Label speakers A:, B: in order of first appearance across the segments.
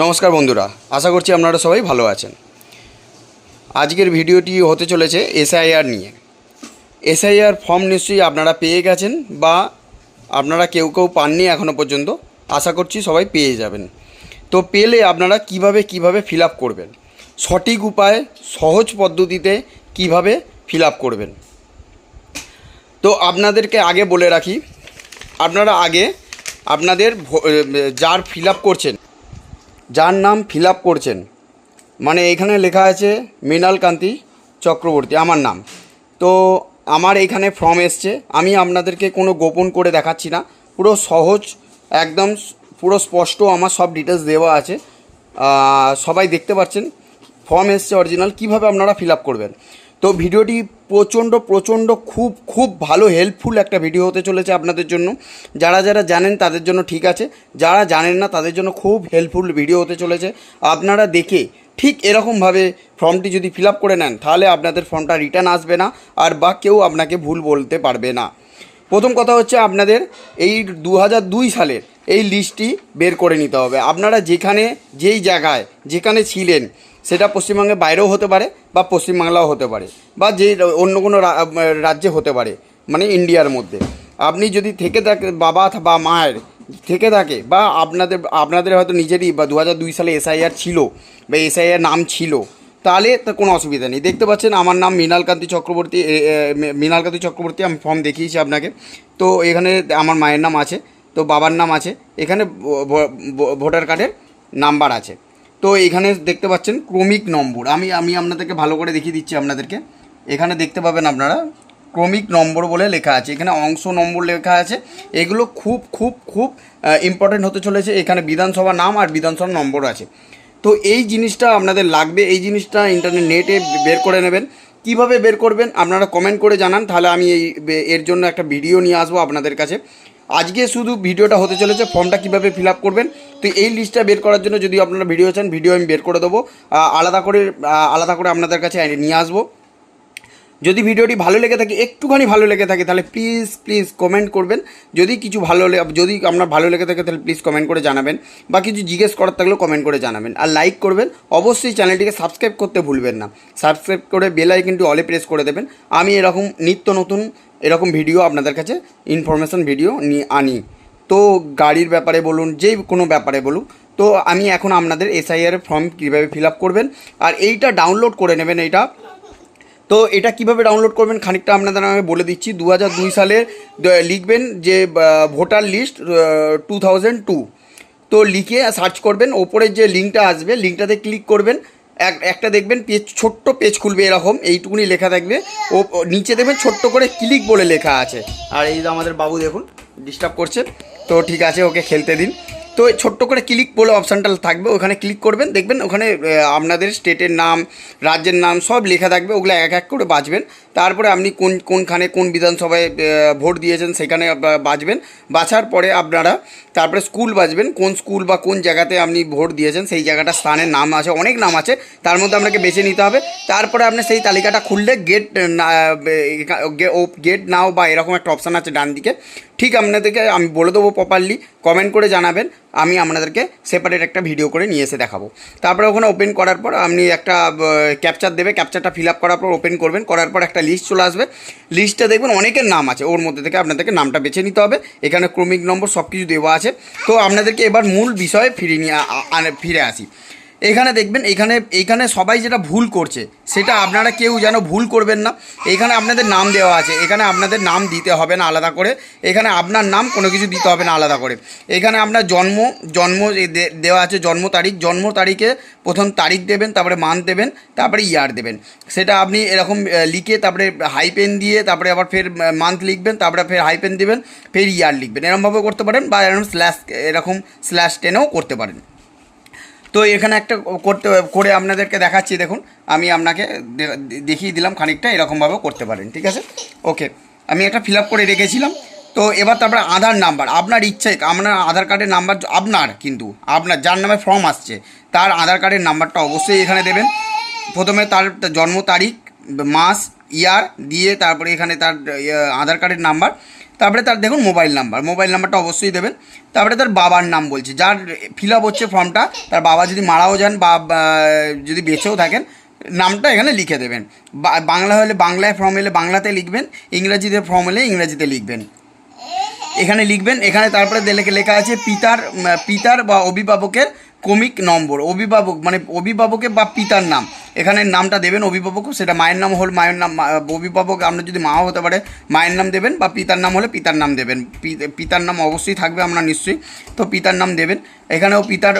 A: নমস্কার বন্ধুরা, আশা করছি আপনারা সবাই ভালো আছেন। আজকের ভিডিওটি হতে চলেছে এসআইআর নিয়ে। এসআইআর ফর্ম নিশ্চয়ই আপনারা পেয়ে গেছেন বা আপনারা কেউ কেউ পাননি এখনও পর্যন্ত, আশা করছি সবাই পেয়ে যাবেন। তো পেলে আপনারা কীভাবে কীভাবে ফিল করবেন? সঠিক উপায়ে, সহজ পদ্ধতিতে কীভাবে ফিল করবেন? তো আপনাদেরকে আগে বলে রাখি, আপনারা আগে আপনাদের যার ফিল করছেন যার নাম ফিল আপ করছেন। মানে এখানে লেখা আছে মৃণাল কান্তি চক্রবর্তী, আমার নাম। তো আমার এখানে ফর্ম এসছে। আমি আপনাদেরকে কোনো গোপন করে দেখাচ্ছি না। পুরো সহজ, একদম পুরো স্পষ্ট আমার সব ডিটেলস দেওয়া আছে। সবাই দেখতে পাচ্ছেন। ফর্ম এসছে অরিজিনাল কীভাবে আপনারা ফিল আপ করবেন? তো ভিডিওটি প্রচণ্ড প্রচণ্ড, খুব খুব ভালো হেল্পফুল একটা ভিডিও হতে চলেছে আপনাদের জন্য। যারা যারা জানেন তাদের জন্য ঠিক আছে, যারা জানেন না তাদের জন্য খুব হেল্পফুল ভিডিও হতে চলেছে। আপনারা দেখে ঠিক এরকমভাবে ফর্মটি যদি ফিল করে নেন, তাহলে আপনাদের ফর্মটা রিটার্ন আসবে না, আর বা কেউ আপনাকে ভুল বলতে পারবে না। প্রথম কথা হচ্ছে আপনাদের এই দু সালের এই লিস্টটি বের করে নিতে হবে। আপনারা যেখানে, যেই জায়গায়, যেখানে ছিলেন সেটা পশ্চিমবঙ্গের বাইরেও হতে পারে বা পশ্চিমবাংলাও হতে পারে বা যে অন্য কোনো রাজ্যে হতে পারে মানে ইন্ডিয়ার মধ্যে। আপনি যদি থেকে থাকে বাবা বা মায়ের থেকে থাকে বা আপনাদের আপনাদের হয়তো নিজেরই বা দু দুই সালে এসআইআর ছিল বা এসআইআর নাম ছিল, তাহলে তো কোনো অসুবিধা নেই। দেখতে পাচ্ছেন আমার নাম মৃণালকান্তি চক্রবর্তী মৃণালকান্তি চক্রবর্তী, আমি ফর্ম দেখিয়েছি আপনাকে। তো এখানে আমার মায়ের নাম আছে, তো বাবার নাম আছে, এখানে ভোটার কার্ডের নাম্বার আছে। তো এখানে দেখতে পাচ্ছেন ক্রমিক নম্বর। আমি আমি আপনাদেরকে ভালো করে দেখিয়ে দিচ্ছি আপনাদেরকে। এখানে দেখতে পাবেন আপনারা ক্রমিক নম্বর বলে লেখা আছে। এখানে অংশ নম্বর লেখা আছে। এগুলো খুব খুব খুব ইম্পর্টেন্ট হতে চলেছে। এখানে বিধানসভা নাম আর বিধানসভা নম্বর আছে। তো এই জিনিসটা আপনাদের লাগবে। এই জিনিসটা ইন্টারনেট নেটে বের করে নেবেন। কীভাবে বের করবেন আপনারা কমেন্ট করে জানান। তাহলে আমি এই, এর জন্য একটা ভিডিও নিয়ে আসব আপনাদের কাছে। আজকে শুধু ভিডিওটা হতে চলেছে। ফর্মটা কীভাবে ফিল করবেন? তো এই লিস্টটা বের করার জন্য যদি আপনারা ভিডিও চান ভিডিও আমি বের করে দেবো। আলাদা করে আলাদা করে আপনাদের কাছে নিয়ে আসব। যদি ভিডিওটি ভালো লেগে থাকে, একটুখানি ভালো লেগে থাকে, তাহলে প্লিজ প্লিজ কমেন্ট করবেন। যদি কিছু ভালো যদি আপনার ভালো লেগে থাকে, তাহলে প্লিজ কমেন্ট করে জানাবেন। বা কিছু জিজ্ঞেস করার থাকলেও কমেন্ট করে জানাবেন। আর লাইক করবেন, অবশ্যই চ্যানেলটিকে সাবস্ক্রাইব করতে ভুলবেন না। সাবস্ক্রাইব করে বেল আইকনটি অলে প্রেস করে দেবেন। আমি এরকম নিত্য নতুন, এরকম ভিডিও আপনাদের কাছে ইনফরমেশন ভিডিও নিয়ে আনি। তো গাড়ির ব্যাপারে বলুন, যে কোনো ব্যাপারে বলুন, তো আমি এখন আপনাদের এসআইআর ফর্ম কীভাবে ফিল আপ করবেন, আর এইটা ডাউনলোড করে নেবেন এইটা। তো এটা কীভাবে ডাউনলোড করবেন খানিকটা আপনাদের আমি বলে দিচ্ছি। দু হাজার দুই সালে লিখবেন যে ভোটার লিস্ট টু তো লিখে সার্চ করবেন ওপরের যে লিঙ্কটা আসবে, লিঙ্কটাতে ক্লিক করবেন। এক, একটা দেখবেন পেজ, ছোট্ট পেজ খুলবে এরকম, এইটুকুনি লেখা থাকবে। ও, নিচে দেখবেন ছোট্ট করে ক্লিক বলে লেখা আছে। আর এই আমাদের বাবু দেখুন ডিস্টার্ব করছে। তো ঠিক আছে, ওকে খেলতে দিন। তো ছোট্ট করে ক্লিক বলে অপশানটা থাকবে, ওখানে ক্লিক করবেন। দেখবেন ওখানে আপনাদের স্টেটের নাম, রাজ্যের নাম সব লেখা থাকবে, ওগুলো এক এক করে বাঁচবেন। তারপরে আপনি কোন, কোনখানে, কোন বিধানসভায় ভোট দিয়েছেন সেখানে বাঁচবেন বাছার পরে আপনারা তারপরে স্কুল বাঁচবেন কোন স্কুল বা কোন জায়গাতে আপনি ভোট দিয়েছেন সেই জায়গাটা স্থানের নাম আছে, অনেক নাম আছে। তার মধ্যে আপনাকে বেছে নিতে হবে। তারপরে আপনি সেই তালিকাটা খুললে গেট গেট নাও বা এরকম একটা অপশান আছে ডান দিকে। ঠিক আপনাদেরকে আমি বলে দেবো প্রপারলি কমেন্ট করে জানাবেন। আমি আপনাদেরকে সেপারেট একটা ভিডিও করে নিয়ে এসে দেখাবো। তারপরে ওখানে ওপেন করার পর আপনি একটা ক্যাপচার দেবে। ক্যাপচারটা ফিল আপ করার পর ওপেন করবেন। করার পর একটা লিস্ট চলে আসবে। লিস্টটা দেখবেন অনেকের নাম আছে, ওর মধ্যে থেকে আপনাদেরকে নামটা বেছে নিতে হবে। এখানে ক্রমিক নম্বর সব কিছু দেওয়া আছে। তো আপনাদেরকে এবার মূল বিষয়ে ফিরে নিয়ে ফিরে আসি। এখানে দেখবেন, এখানে এইখানে সবাই যেটা ভুল করছে, সেটা আপনারা কেউ যেন ভুল করবেন না। এখানে আপনাদের নাম দেওয়া আছে, এখানে আপনাদের নাম দিতে হবে না আলাদা করে। এখানে আপনার নাম কোনো কিছু দিতে হবে না আলাদা করে। এখানে আপনার জন্ম জন্ম দেওয়া আছে জন্ম তারিখ। জন্ম তারিখে প্রথম তারিখ দেবেন, তারপরে মান্থ দেবেন, তারপরে ইয়ার দেবেন। সেটা আপনি এরকম লিখে তারপরে হাই পেন দিয়ে তারপরে আবার ফের মান্থ লিখবেন, তারপরে ফের হাই পেন দেবেন, ফের ইয়ার লিখবেন। এরকমভাবে করতে পারেন বা এরকম স্ল্যাশ এরকম স্ল্যাশ টেনেও করতে পারেন। তো এখানে একটা করতে, করে আপনাদেরকে দেখাচ্ছি, দেখুন। আমি আপনাকে দেখিয়ে দিলাম খানিকটা, এরকমভাবেও করতে পারেন, ঠিক আছে? ওকে, আমি একটা ফিল করে রেখেছিলাম। তো এবার তারপরে আধার নাম্বার আপনার ইচ্ছে, আপনার আধার কার্ডের নাম্বার আপনার কিন্তু, আপনার যার নামে ফর্ম আসছে, তার আধার কার্ডের নাম্বারটা অবশ্যই এখানে দেবেন। প্রথমে তার জন্ম তারিখ, মাস ইয়ার দিয়ে তারপরে এখানে তার আধার কার্ডের নাম্বার তারপরে তার দেখুন মোবাইল নাম্বার মোবাইল নাম্বারটা অবশ্যই দেবেন। তারপরে তার বাবার নাম বলছে। যার ফিল আপ হচ্ছে ফর্মটা তার বাবা যদি মারাও যান বা যদি বেঁচেও থাকেন, নামটা এখানে লিখে দেবেন। বাংলা হলে বাংলায় ফর্ম এলে বাংলাতে লিখবেন, ইংরাজিতে ফর্ম এলে ইংরাজিতে লিখবেন। এখানে লিখবেন, এখানে তারপরে লেখা আছে পিতার পিতার বা অভিভাবকের কমিক নম্বর অভিভাবক মানে অভিভাবকের বা পিতার নাম। এখানে নামটা দেবেন অভিভাবক, সেটা মায়ের নাম হল, মায়ের নাম অভিভাবক, আপনার যদি মাও হতে পারে, মায়ের নাম দেবেন বা পিতার নাম হলে পিতার নাম দেবেন। পিতার নাম অবশ্যই থাকবে আপনার নিশ্চয়ই। তো পিতার নাম দেবেন। এখানেও পিতার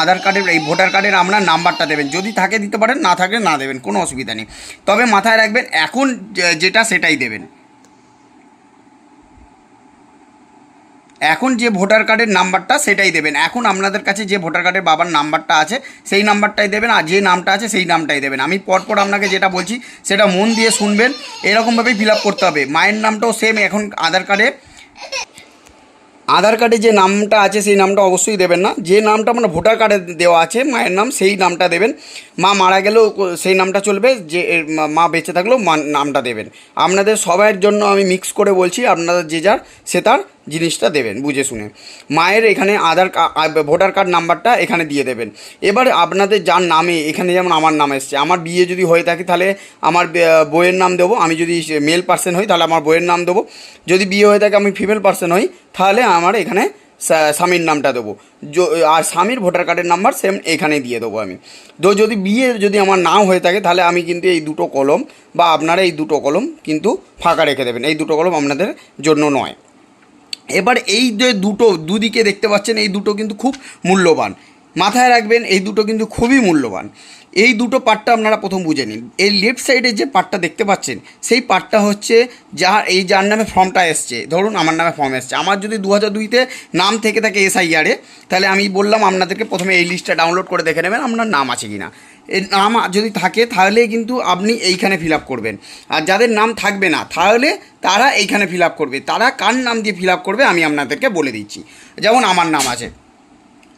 A: আধার কার্ডের, এই ভোটার কার্ডের আপনার নাম্বারটা দেবেন। যদি থাকে দিতে পারেন, না থাকলে না দেবেন, কোনো অসুবিধা নেই। তবে মাথায় রাখবেন, এখন যেটা সেটাই দেবেন। এখন যে ভোটার কার্ডের নাম্বারটা সেটাই দেবেন। এখন আপনাদের কাছে যে ভোটার কার্ডের বাবার নাম্বারটা আছে, সেই নাম্বারটাই দেবেন আর যে নামটা আছে সেই নামটাই দেবেন। আমি পরপর আপনাকে যেটা বলছি, সেটা মন দিয়ে শুনবেন। এরকমভাবেই ফিল করতে হবে। মায়ের নামটাও সেম এখন আধার কার্ডে আধার কার্ডে যে নামটা আছে, সেই নামটা অবশ্যই দেবেন না। যে নামটা মানে ভোটার কার্ডে দেওয়া আছে, মায়ের নাম, সেই নামটা দেবেন। মা মারা গেলেও সেই নামটা চলবে, যে মা বেঁচে থাকলেও মা নামটা দেবেন। আপনাদের সবাইয়ের জন্য আমি মিক্স করে বলছি, আপনাদের যে যার, সে তার জিনিসটা দেবেন, বুঝে শুনে। মায়ের এখানে আধার ভোটার কার্ড নাম্বারটা এখানে দিয়ে দেবেন। এবার আপনাদের যার নামে, এখানে যেমন আমার নাম এসছে, আমার বিয়ে যদি হয়ে থাকে তাহলে আমার বইয়ের নাম দেবো, আমি যদি মেল পার্সন হই তাহলে আমার বইয়ের নাম দেবো। যদি বিয়ে হয়ে থাকে আমি ফিমেল পার্সন হই তাহলে আমার এখানে স্বামীর নামটা দেবো। আর স্বামীর ভোটার কার্ডের নাম্বার সেম এখানে দিয়ে দেবো আমি। তো যদি বিয়ে যদি আমার নাও হয়ে থাকে তাহলে আমি কিন্তু এই দুটো কলম বা আপনারা এই দুটো কলম কিন্তু ফাঁকা রেখে দেবেন। এই দুটো কলম আপনাদের জন্য নয়। এবার এই যে দুটো দুদিকে দেখতে পাচ্ছেন, এই দুটো কিন্তু খুব মূল্যবান। মাথায় রাখবেন, এই দুটো কিন্তু খুবই মূল্যবান। এই দুটো পার্টটা আপনারা প্রথম বুঝে নিন। এই লেফট সাইডে যে পার্টটা দেখতে পাচ্ছেন, সেই পার্টটা হচ্ছে যার, এই যার নামে ফর্মটা এসছে। ধরুন আমার নামে ফর্ম এসছে। আমার যদি দু হাজার দুইতে নাম থেকে থাকে এসআইআরে তাহলে আমি বললাম আপনাদেরকে প্রথমে এই লিস্টটা ডাউনলোড করে দেখে নেবেন আপনার নাম আছে কি না এর নাম যদি থাকে, তাহলে কিন্তু আপনি এইখানে ফিল করবেন। আর যাদের নাম থাকবে না, তাহলে তারা এইখানে ফিল করবে। তারা কার নাম দিয়ে ফিল করবে, আমি আপনাদেরকে বলে দিচ্ছি। যেমন আমার নাম আছে।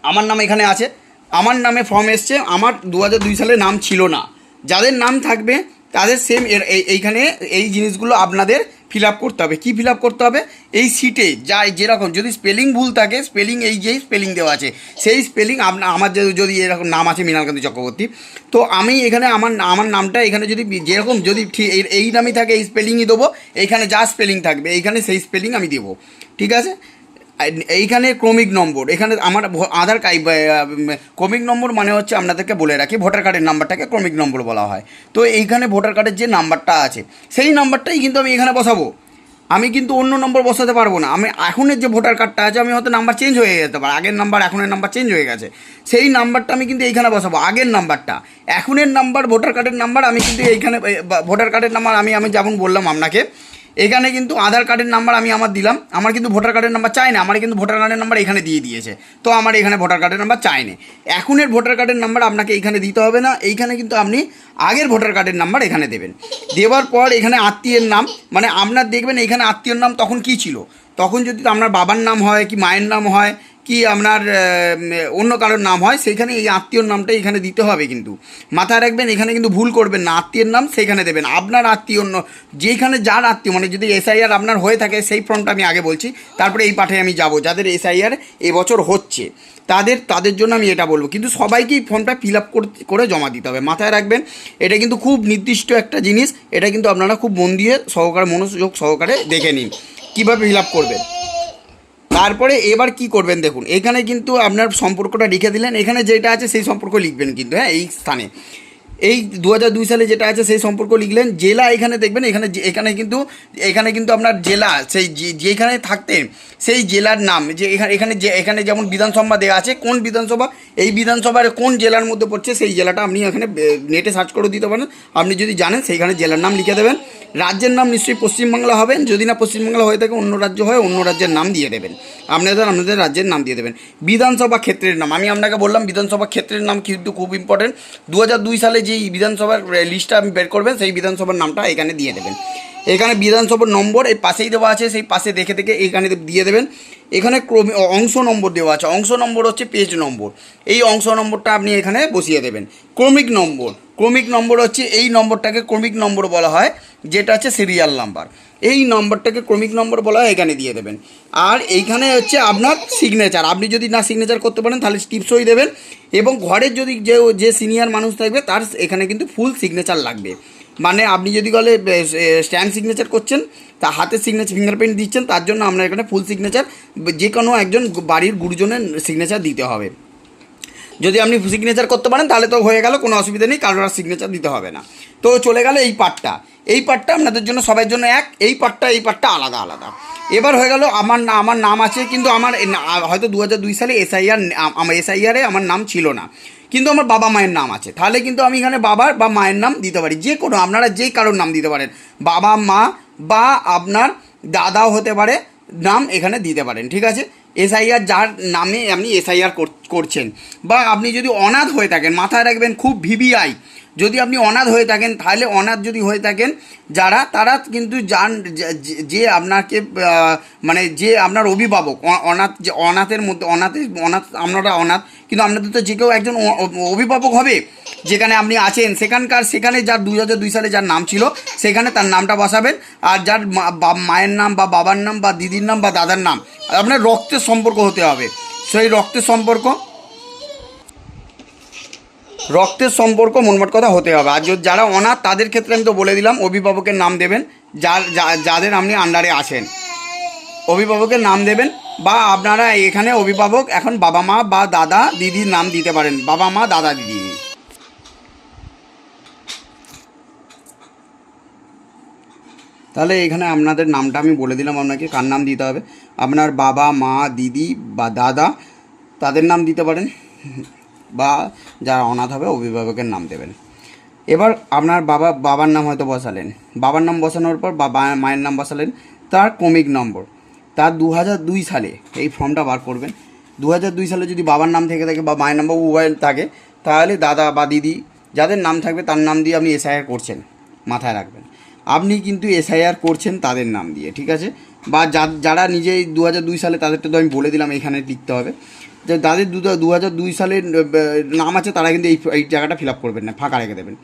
A: আমার নাম এখানে আছে। আমার নামে ফর্ম এসছে, আমার দু দুই সালে নাম ছিল না। যাদের নাম থাকবে, তাদের সেম এর এই- এইখানে এই জিনিসগুলো আপনাদের ফিল আপ করতে হবে। কী ফিল আপ করতে হবে? এই সিটে যা যেরকম, যদি স্পেলিং ভুল থাকে স্পেলিং এই যেই স্পেলিং দেওয়া আছে, সেই স্পেলিং আপনার আমার যদি যদি এরকম নাম আছে মৃণালকান্তি চক্রবর্তী, তো আমি এখানে আমার আমার নামটা এখানে যদি যেরকম যদি এই- নামই থাকে, এই স্পেলিংই দেবো, এইখানে যা স্পেলিং থাকবে, এইখানে সেই স্পেলিং আমি দেবো। ঠিক আছে? এইখানে ক্রমিক নম্বর। এখানে আমার আধার কার্ড ক্রমিক নম্বর মানে হচ্ছে আপনাদেরকে বলে রাখি, ভোটার কার্ডের নাম্বারটাকে ক্রমিক নম্বর বলা হয়। তো এইখানে ভোটার কার্ডের যে নাম্বারটা আছে, সেই নাম্বারটাই কিন্তু আমি এখানে বসাবো। আমি কিন্তু অন্য নম্বর বসাতে পারব না। আমি এখনের যে ভোটার কার্ডটা আছে, আমি হয়তো নাম্বার চেঞ্জ হয়ে যেতে পারে। আগের নাম্বার, এখনের নাম্বার চেঞ্জ হয়ে গেছে। সেই নাম্বারটা আমি কিন্তু এইখানে বসাবো, আগের নাম্বারটা। এখনের নাম্বার, ভোটার কার্ডের নাম্বার, আমি কিন্তু এইখানে ভোটার কার্ডের নাম্বার আমি আমি যেমন বললাম আপনাকে এখানে কিন্তু আধার কার্ডের নাম্বার আমি আমার দিলাম। আমার কিন্তু ভোটার কার্ডের নাম্বার চাই না, আমার কিন্তু ভোটার কার্ডের নাম্বার এখানে দিয়ে দিয়েছে। তো আমার এখানে ভোটার কার্ডের নাম্বার চাই না এখনের ভোটার কার্ডের নাম্বার আপনাকে এইখানে দিতে হবে না। এইখানে কিন্তু আপনি আগের ভোটার কার্ডের নাম্বার এখানে দেবেন। দেওয়ার পর এখানে আত্মীয়ের নাম মানে আপনার দেখবেন এখানে আত্মীয়র নাম তখন কি ছিল? তখন যদি আপনার বাবার নাম হয় কি মায়ের নাম হয় কি আপনার অন্য কারোর নাম হয়, সেইখানে এই আত্মীয়র নামটা এখানে দিতে হবে কিন্তু। মাথায় রাখবেন, এখানে কিন্তু ভুল করবেন না। আত্মীয়ের নাম সেইখানে দেবেন। আপনার আত্মীয় অন্য যেখানে যার আত্মীয় মানে যদি এসআইআর আপনার হয়ে থাকে, সেই ফর্মটা আমি আগে বলছি। তারপরে এই পাঠে আমি যাব, যাদের এসআইআর এবছর হচ্ছে। তাদের তাদের জন্য আমি এটা বলব। কিন্তু সবাইকেই ফর্মটা ফিল আপ করে জমা দিতে হবে। মাথায় রাখবেন, এটা কিন্তু খুব নির্দিষ্ট একটা জিনিস। এটা কিন্তু আপনারা খুব মন দিয়ে সহকারে, মনোযোগ সহকারে দেখে নিন। কীভাবে ফিল আপ করবেন? তারপরে এবার কি করবেন দেখুন, এখানে কিন্তু আপনার সম্পর্কটা লিখে দিলেন, এখানে যেটা আছে সেই সম্পর্ক লিখবেন কিন্তু হ্যাঁ এই স্থানে। এই দু দুই সালে যেটা আছে, সেই সম্পর্ক লিখলেন জেলা এখানে দেখবেন, এখানে এখানে কিন্তু এখানে কিন্তু আপনার জেলা, সেই যেখানে থাকতেন, সেই জেলার নাম, যে এখানে এখানে যে এখানে যেমন বিধানসভা দেওয়া আছে, কোন বিধানসভা, এই বিধানসভার কোন জেলার মধ্যে পড়ছে, সেই জেলাটা আপনি এখানে নেটে সার্চ করে দিতে পারেন। আপনি যদি জানেন, সেইখানে জেলার নাম লিখে দেবেন। রাজ্যের নাম নিশ্চয়ই পশ্চিমবাংলা হবেন যদি না পশ্চিমবাংলা হয়ে থাকে, অন্য রাজ্য হয়, অন্য রাজ্যের নাম দিয়ে দেবেন। আপনাদের আপনাদের রাজ্যের নাম দিয়ে দেবেন। বিধানসভা ক্ষেত্রের নাম, আমি আপনাকে বললাম, বিধানসভা ক্ষেত্রের নাম কিন্তু খুব ইম্পর্টেন্ট দু হাজার দুই সালে যেই বিধানসভার লিস্টটা আপনি বের করবেন, সেই বিধানসভার নামটা এখানে দিয়ে দেবেন। এখানে বিধানসভার নম্বর এই পাশেই দেওয়া আছে, সেই পাশে দেখে দেখে এখানে দিয়ে দেবেন। এখানে ক্রমে অংশ নম্বর দেওয়া আছে। অংশ নম্বর হচ্ছে পেজ নম্বর। এই অংশ নম্বরটা আপনি এখানে বসিয়ে দেবেন। ক্রমিক নম্বর। ক্রমিক নম্বর হচ্ছে এই নম্বরটাকে ক্রমিক নম্বর বলা হয়, যেটা হচ্ছে সিরিয়াল নাম্বার এই নম্বরটাকে ক্রমিক নম্বর বলা হয়, এখানে দিয়ে দেবেন। আর এইখানে হচ্ছে আপনার সিগনেচার আপনি যদি না সিগনেচার করতে পারেন, তাহলে টিপসই দেবেন। এবং ঘরের যদি যে যে সিনিয়র মানুষ থাকবে, তার এখানে কিন্তু ফুল সিগনেচার লাগবে। মানে আপনি যদি বলে স্ট্যাম্প সিগনেচার করছেন, তা হাতে সিগনেচার ফিঙ্গারপ্রিন্ট দিচ্ছেন, তার জন্য আপনার এখানে ফুল সিগনেচার যে কোনো একজন বাড়ির গুরুজনের সিগনেচার দিতে হবে। যদি আপনি সিগনেচার করতে পারেন, তাহলে তো হয়ে গেল, কোনো অসুবিধা নেই, কারোর আর সিগনেচার দিতে হবে না। তো চলে গেল এই পার্টটা। এই পার্টটা আপনাদের জন্য সবার জন্য এক, এই পার্টটা এই পার্টটা আলাদা আলাদা। এবার হয়ে গেল, আমার না- আমার নাম আছে, কিন্তু আমার হয়তো দু হাজার দুই সালে এসআইআর আমার এসআইআরে আমার নাম ছিল না। কিন্তু আমার বাবা মায়ের নাম আছে। তাহলে কিন্তু আমি এখানে বাবার বা মায়ের নাম দিতে পারি। যে কোনো, আপনারা যে কারোর নাম দিতে পারেন। বাবা, মা বা আপনার দাদাও হতে পারে, নাম এখানে দিতে পারেন, ঠিক আছে? এসআইআর যার নামে আপনি এসআইআর করছেন। বা আপনি যদি অনাথ হয়ে থাকেন, মাথায় রাখবেন খুব ভিভিআই যদি আপনি অনাথ হয়ে থাকেন, তাহলে অনাথ যদি হয়ে থাকেন, যারা, তারা কিন্তু যান, যে- আপনাকে মানে যে আপনার অভিভাবক অনাথ, যে অনাথের মধ্যে অনাথের অনাথ, আপনারা অনাথ, কিন্তু আপনাদের তো যে কেউ একজন অভিভাবক হবে, যেখানে আপনি আছেন, সেখানকার, সেখানে যার দুই হাজার দুই সালে যার নাম ছিল, সেখানে তার নামটা বসাবেন, আর যার মায়ের নাম, বা বাবার নাম, বা দিদির নাম, বা দাদার নাম, আপনার রক্তের সম্পর্ক হতে হবে। সেই রক্তের সম্পর্ক রক্তের সম্পর্ক মনমট কথা হতে হবে। আর যারা অনাথ, তাদের ক্ষেত্রে আমি তো বলে দিলাম, অভিভাবকের নাম দেবেন, যার যাদের আপনি আন্ডারে আছেন। অভিভাবকের নাম দেবেন, বা আপনারা এখানে অভিভাবক, এখন বাবা মা বা দাদা, দিদির নাম দিতে পারেন। বাবা মা, দাদা, দিদি। তাহলে এখানে আপনাদের নামটা আমি বলে দিলাম আপনাকে, কার নাম দিতে হবে? আপনার বাবা, মা, দিদি বা দাদা, তাদের নাম দিতে পারেন। বা যারা অনাথ হবে, অভিভাবকের নাম দেবেন। এবার আপনার বাবা, বাবার নাম হয়তো বসালেন। বাবার নাম বসানোর পর বাবা মায়ের নাম বসালেন। তার কমিক নম্বর। তার দু দুই সালে এই ফর্মটা বার করবেন। দু দুই সালে যদি বাবার নাম থেকে থাকে বা মায়ের নাম বা মোবাইল থাকে, তাহলে দাদা বা দিদি যাদের নাম থাকবে, তার নাম দিয়ে আপনি এসআইআর করছেন, মাথায় রাখবেন। আপনি কিন্তু এসআইআর করছেন তাদের নাম দিয়ে, ঠিক আছে? বা যারা নিজেই দু হাজার দুই সালে তাদেরটা তো আমি বলে দিলাম, এখানে লিখতে হবে। যাদের দু দু হাজার দুই সালের নাম আছে, তারা কিন্তু এই এই জায়গাটা ফিল আপ করবেন না, ফাঁকা রেখে দেবেন।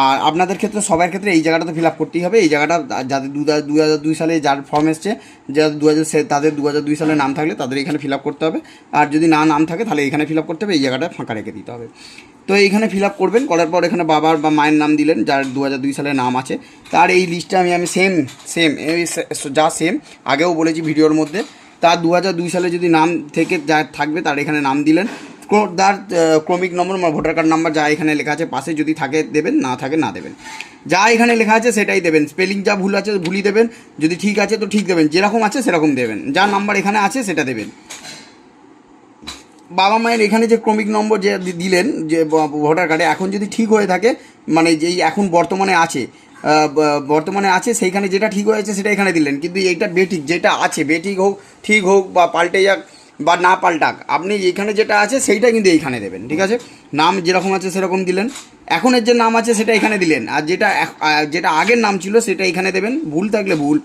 A: আর আপনাদের ক্ষেত্রে, সবার ক্ষেত্রে এই জায়গাটা তো ফিল আপ করতেই হবে। এই জায়গাটা যাদের দু দুই হাজার দুই সালে যার ফর্ম এসছে যাদের দু হাজার তাদের দু হাজার দুই সালে নাম থাকলে তাদের এখানে ফিল আপ করতে হবে। আর যদি না নাম থাকে, তাহলে এখানে ফিল আপ করতে হবে, এই জায়গাটা ফাঁকা রেখে দিতে হবে। তো এইখানে ফিল আপ করবেন, করার পর এখানে বাবার বা মায়ের নাম দিলেন, যার দু হাজার দুই সালে নাম আছে। তার এই লিস্টটা আমি আমি সেম সেম এই যা সেম আগেও বলেছি ভিডিওর মধ্যে। তার দু হাজার দুই সালে যদি নাম থেকে যা থাকবে, তার এখানে নাম দিলেন। তার ক্রমিক নম্বর বা ভোটার কার্ড নাম্বার যা এখানে লেখা আছে, পাশে যদি থাকে দেবেন, না থাকে না দেবেন। যা এখানে লেখা আছে, সেটাই দেবেন। স্পেলিং যা ভুল আছে, ভুলই দেবেন। যদি ঠিক আছে, তো ঠিক দেবেন। যেরকম আছে, সেরকম দেবেন। যা নাম্বার এখানে আছে, সেটা দেবেন। বাবা মায়ের এখানে যে ক্রমিক নম্বর যে দিলেন, যে ভোটার কার্ডে, এখন যদি ঠিক হয়ে থাকে মানে যেই এখন বর্তমানে আছে বর্তমানে আছে, সেইখানে যেটা ঠিক হয়েছে সেটা এখানে দিলেন। কিন্তু এইটা বেঠিক, যেটা আছে, বেঠিক হোক, ঠিক হোক, বা পাল্টে যাক, বা না পাল্টাক, আপনি এখানে যেটা আছে সেইটা কিন্তু এইখানে দেবেন, ঠিক আছে? নাম যেরকম আছে সেরকম দিলেন। এখনের যে নাম আছে সেটা এখানে দিলেন, আর যেটা যেটা আগের নাম ছিল সেটা এখানে দেবেন, ভুল থাকলে ভুল।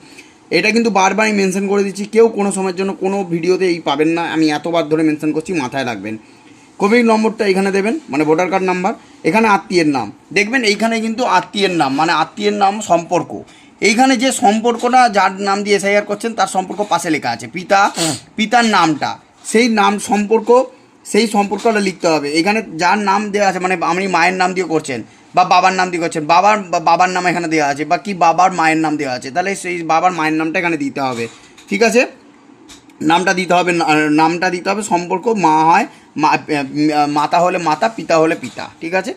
A: এটা কিন্তু বারবারই মেনশন করে দিচ্ছি, কেউ কোনো সময়ের জন্য কোনো ভিডিওতে এই পাবেন না, আমি এতবার ধরে মেনশন করছি, মাথায় রাখবেন। কোভিড নম্বরটা এখানে দেবেন মানে ভোটার কার্ড নাম্বার এখানে আত্মীয়ের নাম। দেখবেন এইখানে কিন্তু আত্মীয়ের নাম মানে আত্মীয়ের নাম সম্পর্ক। এইখানে যে সম্পর্কটা যার নাম দিয়ে এসআইআর করছেন তার সম্পর্ক পাশে লেখা আছে পিতা পিতার নামটা। সেই নাম সম্পর্ক সেই সম্পর্কটা লিখতে হবে। এখানে যার নাম দেওয়া আছে মানে আপনি মায়ের নাম দিয়ে করছেন বা বাবার নাম দিয়ে করছেন বাবার বাবার নাম এখানে দেওয়া আছে বা কি বাবার মায়ের নাম দেওয়া আছে তাহলে সেই বাবার মায়ের নামটা এখানে দিতে হবে। ঠিক আছে? নামটা দিতে হবে নামটা দিতে হবে সম্পর্ক মা হয় মাতা হলে মাতা, পিতা হলে পিতা, ঠিক আছে?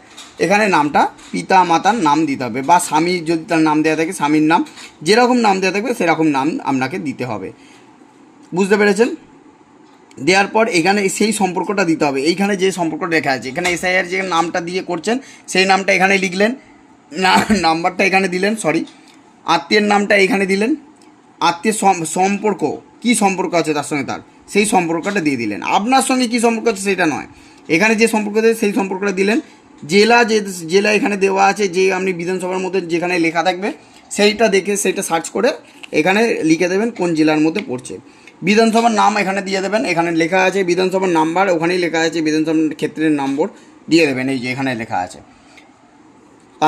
A: এখানে নামটা পিতা মাতার নাম দিতে হবে, বা স্বামী যদি তার নাম দেওয়া থাকে, স্বামীর নাম, যেরকম নাম দেওয়া থাকবে, সেরকম নাম আপনাকে দিতে হবে। বুঝতে পেরেছেন? দেওয়ার পর এখানে সেই সম্পর্কটা দিতে হবে। এইখানে যে সম্পর্কটা লেখা আছে, এখানে এসআইআর যে নামটা দিয়ে করছেন, সেই নামটা এখানে লিখলেন, না, নাম্বারটা এখানে দিলেন সরি আত্মীয়ের নামটা এখানে দিলেন আত্মীয় সম্পর্ক কি সম্পর্ক আছে তার সঙ্গে তার? সেই সম্পর্কটা দিয়ে দিলেন। আপনার সঙ্গে কি সম্পর্ক আছে সেটা নয়। এখানে যে সম্পর্ক আছে সেই সম্পর্কটা দিলেন। জেলা যে জেলা এখানে দেওয়া আছে, যে আপনি বিধানসভার মধ্যে যেখানে লেখা থাকবে, সেইটা দেখে সেইটা সার্চ করে এখানে লিখে দেবেন কোন জেলার মধ্যে পড়ছে। বিধানসভার নাম এখানে দিয়ে দেবেন। এখানে লেখা আছে বিধানসভার নাম্বার, ওখানেই লেখা আছে বিধানসভার ক্ষেত্রের নম্বর দিয়ে দেবেন। এই যে এখানে লেখা আছে।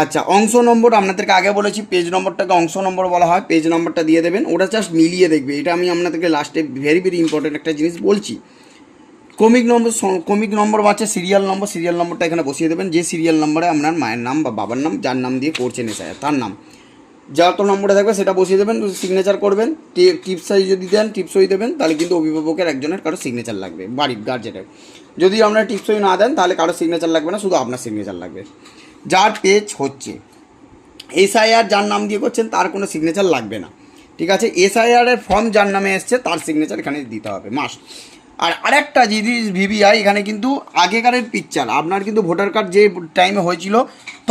A: আচ্ছা অংশ নম্বর আপনাদেরকে আগে বলেছি পেজ নম্বরটাকে অংশ নম্বর বলা হয় পেজ নম্বরটা দিয়ে দেবেন, ওটা জাস্ট মিলিয়ে দেখবে। এটা আমি আপনাদেরকে লাস্টে ভেরি ভেরি ইম্পর্টেন্ট একটা জিনিস বলছি। কমিক নম্বর কমিক নম্বর বা হচ্ছে সিরিয়াল নম্বর সিরিয়াল নম্বরটা এখানে বসিয়ে দেবেন। যে সিরিয়াল নম্বরে আপনার মায়ের নাম বা বাবার নাম, যার নাম দিয়ে করছেন এসে তার নাম। যত নম্বরে থাকবে, সেটা বসিয়ে দেবেন সিগনেচার করবেন। টিপ সাইজ যদি দেন টিপসই দেবেন, তাহলে কিন্তু অভিভাবকের একজনের কারও সিগনেচার লাগবে বাড়ির গার্জেনের যদি আপনারা টিপসই না দেন, তাহলে কারও সিগনেচার লাগবে না, শুধু আপনার সিগনেচার লাগবে। যার পেজ হচ্ছে। এসআইআর যার নাম দিয়ে করছেন, তার কোনো সিগনেচার লাগবে না। ঠিক আছে? এসআইআর এর ফর্ম যার নামে এসছে, তার সিগনেচার এখানে দিতে হবে মাস্ট আর আরেকটা জিনিস ভিভিআই এখানে কিন্তু আগেকারের পিকচার আপনার কিন্তু ভোটার কার্ড যে টাইমে হয়েছিল,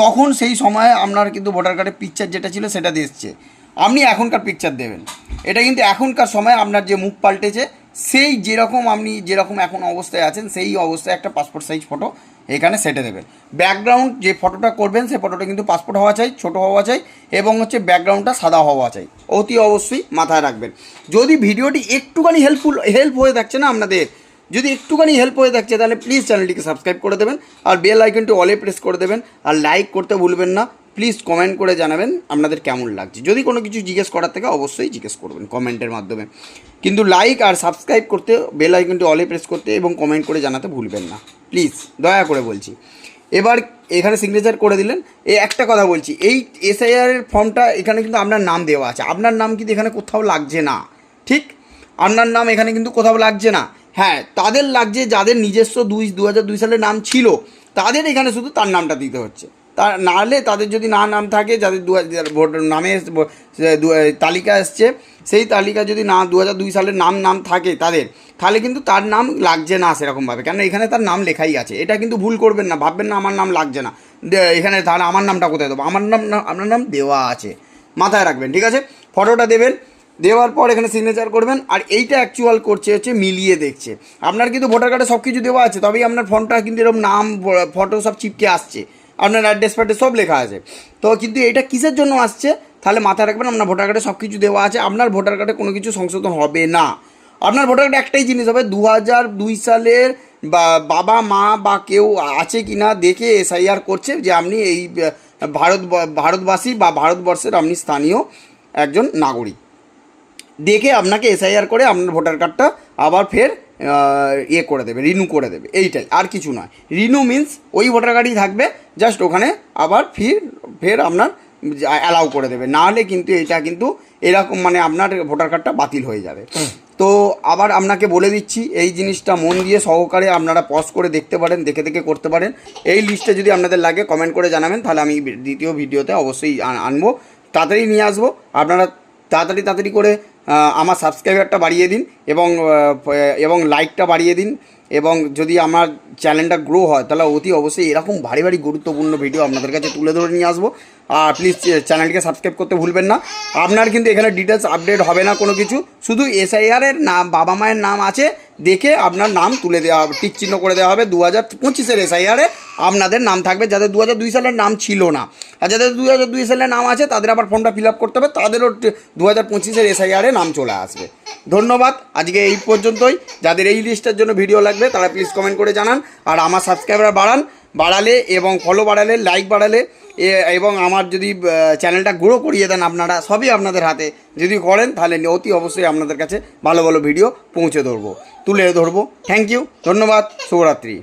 A: তখন সেই সময়ে আপনার কিন্তু ভোটার কার্ডের পিকচার যেটা ছিল, সেটা দিচ্ছে আপনি এখনকার পিকচার দেবেন। এটা কিন্তু এখনকার সময় আপনার যে মুখ পাল্টেছে সেই যেরকম আপনি যেরকম এখন অবস্থায় আছেন, সেই অবস্থায় একটা পাসপোর্ট সাইজ ফটো এখানে সেটে দেবেন। ব্যাকগ্রাউন্ড যে ফটোটা করবেন, সেই ফটোটা কিন্তু পাসপোর্ট হওয়া চাই, ছোট হওয়া চাই এবং হচ্ছে ব্যাকগ্রাউন্ডটা সাদা হওয়া চাই। অতি অবশ্যই মাথায় রাখবেন। যদি ভিডিওটি একটুখানি হেল্পফুল হেল্প হয়ে থাকছে না আপনাদের, যদি একটুখানি হেল্প হয়ে থাকছে তাহলে প্লিজ চ্যানেলটিকে সাবস্ক্রাইব করে দেবেন আর বেল আইকনটি অলে প্রেস করে দেবেন আর লাইক করতে ভুলবেন না। প্লিজ কমেন্ট করে জানাবেন আপনাদের কেমন লাগছে। যদি কোনো কিছু জিজ্ঞেস করার থেকে অবশ্যই জিজ্ঞেস করবেন কমেন্টের মাধ্যমে। কিন্তু লাইক আর সাবস্ক্রাইব করতে বেল আইকনটি অলে প্রেস করতে এবং কমেন্ট করে জানাতে ভুলবেন না। প্লিজ দয়া করে বলছি। এবার এখানে সিগনেচার করে দিলেন। এই একটা কথা বলছি, এই এসআইআর এর ফর্মটা এখানে কিন্তু আপনার নাম দেওয়া আছে। আপনার নাম কিন্তু এখানে কোথাও লাগছে না। ঠিক? আপনার নাম এখানে কিন্তু কোথাও লাগছে না। হ্যাঁ তাদের লাগছে যাদের নিজস্ব দুই দু সালের নাম ছিল, তাদের এখানে শুধু তার নামটা দিতে হচ্ছে। তা নাহলে তাদের যদি না নাম থাকে, যাদের দু হাজার ভোট নামে তালিকা এসছে, সেই তালিকা যদি না দু দুই সালের নাম নাম থাকে তাদের, তাহলে কিন্তু তার নাম লাগছে না সেরকমভাবে। কেন এখানে তার নাম লেখাই আছে। এটা কিন্তু ভুল করবেন না, ভাববেন না আমার নাম লাগছে না। এখানে তাহলে আমার নামটা কোথায় দেবো? আমার নাম আপনার নাম দেওয়া আছে। মাথায় রাখবেন, ঠিক আছে? ফটোটা দেবেন, দেওয়ার পর এখানে সিগনেচার করবেন, আর এইটা অ্যাকচুয়াল করছে হচ্ছে মিলিয়ে দেখছে। আপনার কিন্তু ভোটার কার্ডে সব কিছু দেওয়া আছে, তবেই আপনার ফোনটা কিন্তু এরকম নাম ফটো সব চিপকে আসছে। আপনার অ্যাড্রেস ফ্যাড্রেস সব লেখা আছে। তো কিন্তু এটা কিসের জন্য আসছে? তাহলে মাথায় রাখবেন, আপনার ভোটার কার্ডে সব কিছু দেওয়া আছে। আপনার ভোটার কার্ডে কোনো কিছু সংশোধন হবে না। আপনার ভোটার কার্ডে একটাই জিনিস হবে দু হাজার দুই সালের বা বাবা, মা বা কেউ আছে কি না দেখে এসআইআর করছে যে আপনি এই, ভারত, ভারতবাসী বা ভারতবর্ষের আপনি স্থানীয় একজন নাগরিক। দেখে আপনাকে এসআইআর করে আপনার ভোটার কার্ডটা আবার ফের ইয়ে করে দেবে রিনিউ করে দেবে এইটাই আর কিছু নয়। রিনু মিন্স ওই ভোটার কার্ডই থাকবে জাস্ট ওখানে আবার ফির ফের আপনার অ্যালাউ করে দেবে। নাহলে কিন্তু এটা কিন্তু এরকম মানে আপনার ভোটার কার্ডটা বাতিল হয়ে যাবে। তো আবার আপনাকে বলে দিচ্ছি এই জিনিসটা মন দিয়ে সহকারে আপনারা পজ করে দেখতে পারেন দেখে দেখে করতে পারেন। এই লিস্টে যদি আপনাদের লাগে কমেন্ট করে জানাবেন তাহলে আমি দ্বিতীয় ভিডিওতে অবশ্যই আনব। তাড়াতাড়ি নিয়ে আসব। আপনারা তাড়াতাড়ি তাড়াতাড়ি করে আমার সাবস্ক্রাইবারটা বাড়িয়ে দিন এবং এবং লাইকটা বাড়িয়ে দিন এবং যদি আমার চ্যানেলটা গ্রো হয়, তাহলে অতি অবশ্যই এরকম ভারী ভারী গুরুত্বপূর্ণ ভিডিও আপনাদের কাছে তুলে ধরে নিয়ে আসব। প্লিজ চ্যানেলটিকে সাবস্ক্রাইব করতে ভুলবেন না। আপনার কিন্তু এখানে ডিটেলস আপডেট হবে না কোনো কিছু। শুধু এসআইআরের নাম, বাবা মায়ের নাম আছে, দেখে আপনার নাম তুলে দেওয়া হবে টিক চিহ্ন করে দেওয়া হবে। দু হাজার পঁচিশের এসআইআরে আপনাদের নাম থাকবে। যাদের দু হাজার দুই সালের নাম ছিল না, আর যাদের দু হাজার দুই সালের নাম আছে, তাদের আবার ফর্মটা ফিল আপ করতে হবে, তাদেরও দু হাজার পঁচিশের এসআইআরে নাম চলে আসবে। ধন্যবাদ। আজকে এই পর্যন্তই। যাদের এই লিস্টের জন্য ভিডিও লাগবে, তারা প্লিজ কমেন্ট করে জানান। আর আমার সাবস্ক্রাইবার বাড়ান। বাড়ালে এবং ফলো বাড়ালে লাইক বাড়ালে এবং আমার যদি চ্যানেলটা গ্রো করিয়ে দেন আপনারা, সবই আপনাদের হাতে। যদি করেন, তাহলে অতি অবশ্যই আপনাদের কাছে ভালো ভালো ভিডিও পৌঁছে ধরবো, তুলে ধরবো। থ্যাংক ইউ ধন্যবাদ, শুভরাত্রি।